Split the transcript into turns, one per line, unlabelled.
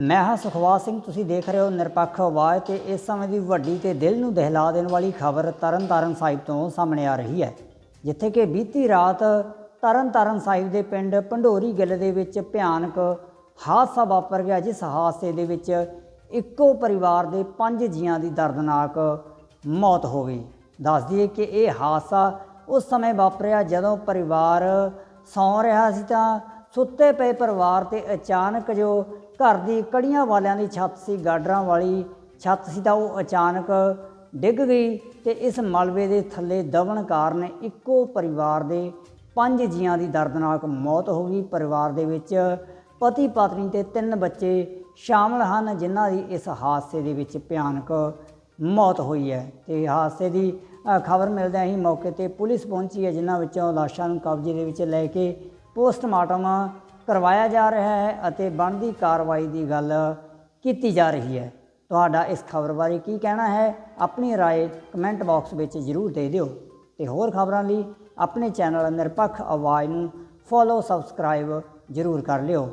ਮੈਂ ਹਾਂ ਸੁਖਵਾਸ ਸਿੰਘ, ਤੁਸੀਂ ਦੇਖ ਰਹੇ ਹੋ ਨਿਰਪੱਖ ਆਵਾਜ਼ ਤੇ ਇਸ ਸਮੇਂ ਦੀ ਵੱਡੀ ਤੇ ਦਿਲ ਨੂੰ ਦਹਿਲਾ ਦੇਣ ਵਾਲੀ ਖਬਰ ਤਰਨਤਾਰਨ ਸਾਹਿਬ ਤੋਂ ਸਾਹਮਣੇ ਆ ਰਹੀ ਹੈ, ਜਿੱਥੇ ਕਿ ਬੀਤੀ ਰਾਤ ਤਰਨਤਾਰਨ ਸਾਹਿਬ ਦੇ ਪਿੰਡ ਪੰਡੋਰੀ ਗਿੱਲ ਦੇ ਵਿੱਚ ਭਿਆਨਕ ਹਾਦਸਾ ਵਾਪਰ ਗਿਆ, ਜਿਸ ਹਾਦਸੇ ਦੇ ਵਿੱਚ ਇੱਕੋ ਪਰਿਵਾਰ ਦੇ ਪੰਜ ਜੀਆਂ ਦੀ ਦਰਦਨਾਕ ਮੌਤ ਹੋ ਗਈ। ਦੱਸ ਦਈਏ ਕਿ ਇਹ ਹਾਦਸਾ ਉਸ ਸਮੇਂ ਵਾਪਰਿਆ ਜਦੋਂ ਪਰਿਵਾਰ ਸੌਂ ਰਿਹਾ ਸੀ ਤਾਂ ਸੁੱਤੇ ਪਏ ਪਰਿਵਾਰ ਤੇ ਅਚਾਨਕ ਜੋ ਘਰ ਦੀ ਕੜੀਆਂ ਵਾਲਿਆਂ ਦੀ ਛੱਤ ਸੀ, ਗਾਡਰਾਂ ਵਾਲੀ ਛੱਤ ਸੀ ਤਾਂ ਉਹ ਅਚਾਨਕ ਡਿੱਗ ਗਈ ਤੇ ਇਸ ਮਲਬੇ ਦੇ ਥੱਲੇ ਦਬਣ ਕਾਰਨ ਇੱਕੋ ਪਰਿਵਾਰ ਦੇ ਪੰਜ ਜੀਆਂ ਦੀ ਦਰਦਨਾਕ ਮੌਤ ਹੋ ਗਈ। ਪਰਿਵਾਰ ਦੇ ਵਿੱਚ ਪਤੀ ਪਤਨੀ ਤੇ ਤਿੰਨ ਬੱਚੇ ਸ਼ਾਮਲ ਹਨ, ਜਿਨ੍ਹਾਂ ਦੀ ਇਸ ਹਾਦਸੇ ਦੇ ਵਿੱਚ ਭਿਆਨਕ ਮੌਤ ਹੋਈ ਹੈ। ਤੇ ਹਾਦਸੇ ਦੀ ਖਬਰ ਮਿਲਦਿਆਂ ਹੀ ਮੌਕੇ ਤੇ ਪੁਲਿਸ ਪਹੁੰਚੀ ਹੈ, ਜਿਨ੍ਹਾਂ ਵਿੱਚੋਂ ਲਾਸ਼ਾਂ ਨੂੰ ਕਬਜ਼ੇ ਦੇ ਵਿੱਚ ਲੈ ਕੇ ਪੋਸਟਮਾਰਟਮ ਕਰਵਾਇਆ ਜਾ ਰਿਹਾ ਹੈ ਅਤੇ ਬਣਦੀ ਕਾਰਵਾਈ ਦੀ ਗੱਲ ਕੀਤੀ ਜਾ ਰਹੀ ਹੈ ਤੁਹਾਡਾ ਇਸ ਖਬਰ ਬਾਰੇ ਕੀ ਕਹਿਣਾ ਹੈ ਆਪਣੀ رائے ਕਮੈਂਟ ਬਾਕਸ ਵਿੱਚ ਜ਼ਰੂਰ ਦੇ ਦਿਓ ਤੇ ਹੋਰ ਖਬਰਾਂ ਲਈ ਆਪਣੇ ਚੈਨਲ ਨਿਰਪੱਖ ਆਵਾਜ਼ ਨੂੰ ਫੋਲੋ ਸਬਸਕ੍ਰਾਈਬ ਜ਼ਰੂਰ ਕਰ ਲਿਓ